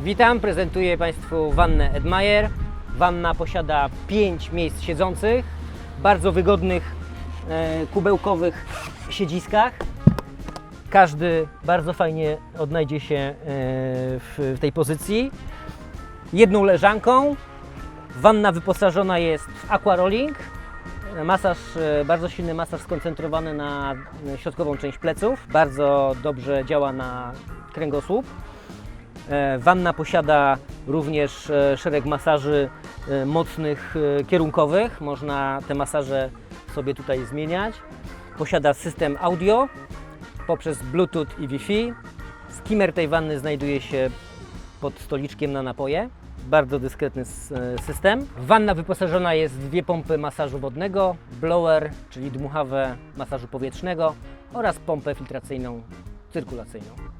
Witam, prezentuję Państwu wannę Edmayer. Wanna posiada 5 miejsc siedzących, bardzo wygodnych, e, kubełkowych siedziskach. Każdy bardzo fajnie odnajdzie się e, w, w tej pozycji. Jedną leżanką. Wanna wyposażona jest w aquarolling. Masaż, e, bardzo silny masaż skoncentrowany na e, środkową część pleców. Bardzo dobrze działa na kręgosłup. E, Wanna posiada również e, szereg masaży e, mocnych, kierunkowych. Można te masaże sobie tutaj zmieniać. Posiada system audio poprzez Bluetooth i Wi-Fi. Skimmer tej wanny znajduje się pod stoliczkiem na napoje. Bardzo dyskretny system. Wanna wyposażona jest w dwie pompy masażu wodnego, blower, czyli dmuchawę masażu powietrznego oraz pompę filtracyjną cyrkulacyjną.